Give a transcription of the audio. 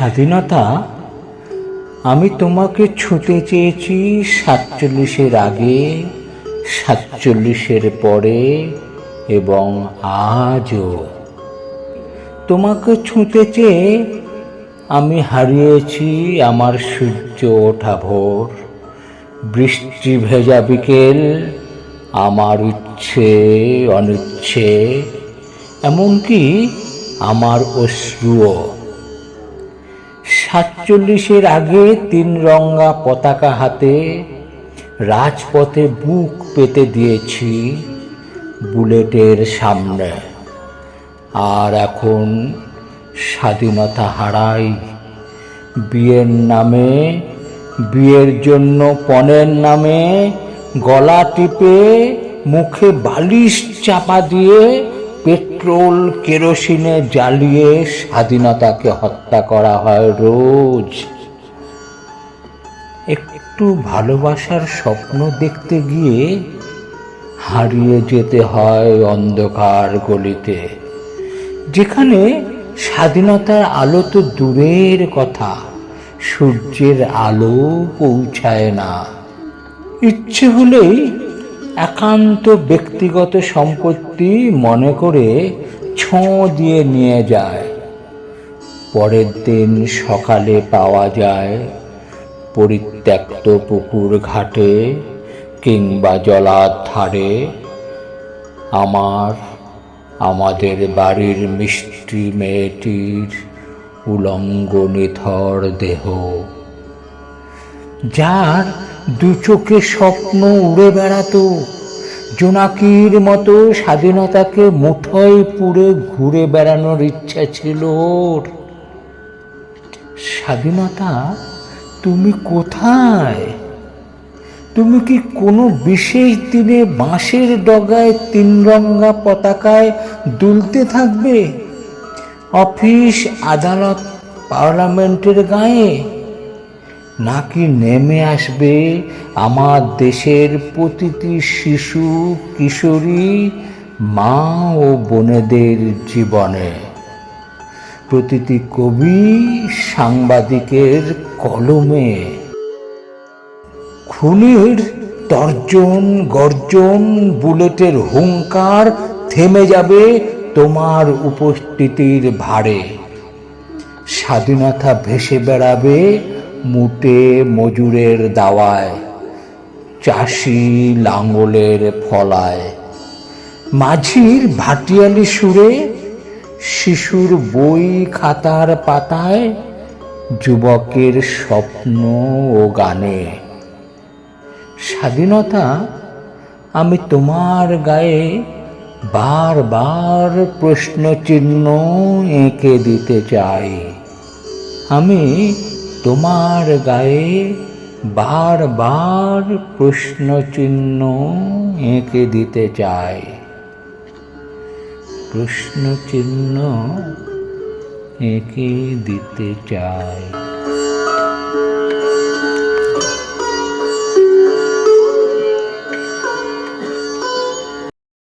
স্বাধীনতা, আমি তোমাকে ছুঁতে চেয়েছি সাতচল্লিশের আগে, সাতচল্লিশের পরে এবং আজও। তোমাকে ছুঁতে চেয়ে আমি হারিয়েছি আমার সূর্য ওঠা ভোর, বৃষ্টি ভেজা বিকেল, আমার ইচ্ছে অনিচ্ছে, এমনকি আমার অশ্রুও। সাতচল্লিশের আগে তিন রঙা পতাকা হাতে রাজপথে বুক পেতে দিয়েছি বুলেটের সামনে। আর এখন স্বাধীনতা হারাই বিয়ের নামে, বিয়ের জন্য পণের নামে গলা টিপে, মুখে বালিশ চাপা দিয়ে পেট্রোল, কেরোসিনে জ্বালিয়ে স্বাধীনতাকে হত্যা করা হয় রোজ। একটু ভালোবাসার স্বপ্ন দেখতে গিয়ে হারিয়ে যেতে হয় অন্ধকার গলিতে। যেখানে স্বাধীনতার আলো তো দূরের কথা, সূর্যের আলো পৌঁছায় না। ইচ্ছে হলেই একান্ত ব্যক্তিগত সম্পত্তি মনে করে ছোঁ দিয়ে নিয়ে যায়। পরের দিন সকালে পাওয়া যায় পরিত্যক্ত পুকুর ঘাটে কিংবা জলার ধারে। আমার, আমাদের বাড়ির মিষ্টি মেয়েটির উলঙ্গ নিথর দেহ, যার দু চোখে স্বপ্ন উড়ে বেড়াতো। জোনাকির মতো স্বাধীনতাকে মুঠোয় পুড়ে ঘুরে বেড়ানোর ইচ্ছা ছিল ওর। স্বাধীনতা, তুমি কোথায়? তুমি কি কোনো বিশেষ দিনে বাঁশের ডগায় তিন রঙা পতাকায় দুলতে থাকবে? অফিস, আদালত, পার্লামেন্টের গায়ে নাকি নেমে আসবে আমার দেশের প্রতিটি শিশু, কিশোরী, মা ও বোনেদের জীবনে? প্রতিটি কবি সাংবাদিকের কলমে। খুনির তর্জন, গর্জন, বুলেটের হুঙ্কার থেমে যাবে তোমার উপস্থিতির ভারে। স্বাধীনতা ভেসে বেড়াবে মুটে মজুরের দাওয়ায়, চাষি লাঙ্গলের ফলায়। মাঝির ভাটিয়ালি সুরে শিশুর বই খাতার পাতায়, যুবকের স্বপ্ন ও গানে। স্বাধীনতা আমি তোমার গায়ে বারবার প্রশ্ন চিহ্ন এঁকে দিতে চাই। আমি তোমার গায়ে বারবার প্রশ্ন চিহ্ন এঁকে দিতে চাই প্রশ্ন চিহ্ন এঁকে দিতে চাই